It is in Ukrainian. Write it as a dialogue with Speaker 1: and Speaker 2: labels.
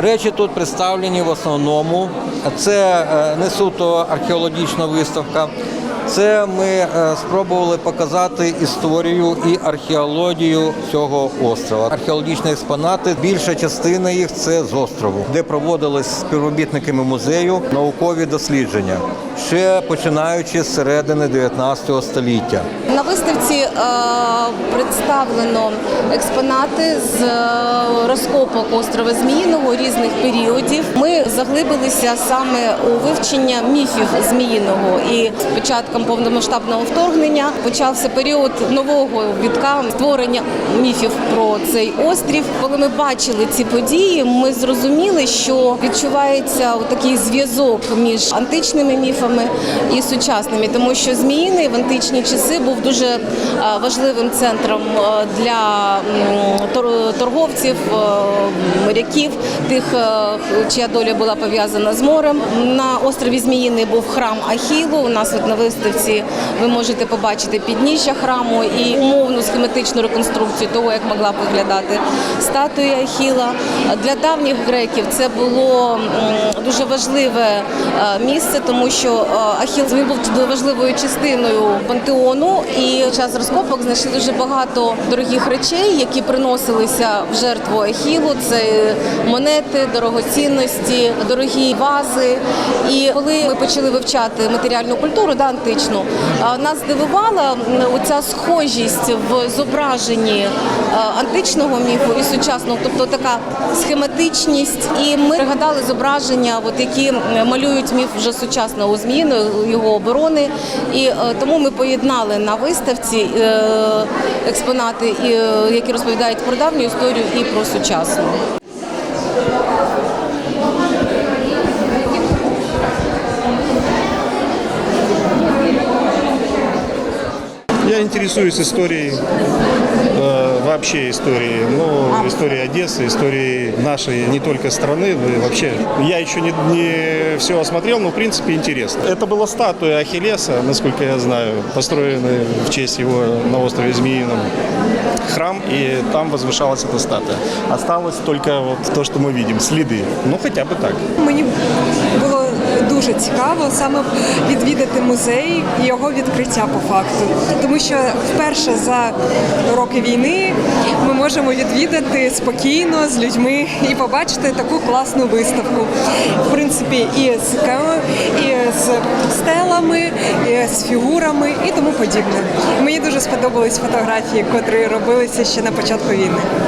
Speaker 1: Речі тут представлені в основному. Це е, не суто археологічна виставка. Це ми е, спробували показати історію і археологію цього острова. Археологічні експонати, більша частина їх це з острову, де проводились співробітниками музею наукові дослідження, ще починаючи з середини 19 століття.
Speaker 2: На виставці е, представлено експонати з е, розкопок острова Зміїного різних періодів. Ми заглибилися саме у вивчення міфів Зміїного. І з початком повномасштабного вторгнення почався період нового вітка створення міфів про цей острів. Коли ми бачили ці події, ми зрозуміли, що відчувається такий зв'язок між античними міфами і сучасними, тому що Зміїний в античні часи був дуже е, важливим центром е, для торговців, е, моряків, тих, чия доля була пов'язана з морем. На острові Зміїний був храм Ахілу. У нас от на виставці ви можете побачити підніжжя храму і умовну схематичну реконструкцію того, як могла б виглядати статуя Ахіла. Для давніх греків це було дуже важливе е, місце, тому що е, Ахіл він був важливою частиною пантеону. І під час розкопок знайшли дуже багато дорогих речей, які приносилися в жертву Ахілу. Це монети, дорогоцінності, дорогі вази. І коли ми почали вивчати матеріальну культуру, да, античну, е, нас здивувала оця схожість в зображенні е, античного міфу і сучасного, тобто така схематичність. І ми пригадали зображення, от які малюють міф вже сучасного зміни, його оборони. І е, тому ми поєднали на виставці е, експонати, які розповідають про давню історію і про сучасну.
Speaker 3: Интересуюсь историей, э, вообще историей, ну, историей Одессы, историей нашей не только страны, но и вообще. Я еще не, не все осмотрел, но в принципе интересно. Это была статуя Ахиллеса, насколько я знаю, построенная в честь его на острове Змеином храм, и там возвышалась эта статуя. Осталось только вот то, что мы видим, следы. Ну, хотя бы так.
Speaker 4: Мені було дуже цікаво саме відвідати музей і його відкриття по факту, тому що вперше за роки війни ми можемо відвідати спокійно з людьми і побачити таку класну виставку. В принципі, і з і з стелами, і з фігурами і тому подібне. Мені дуже сподобались фотографії, котрі робилися ще на початку війни.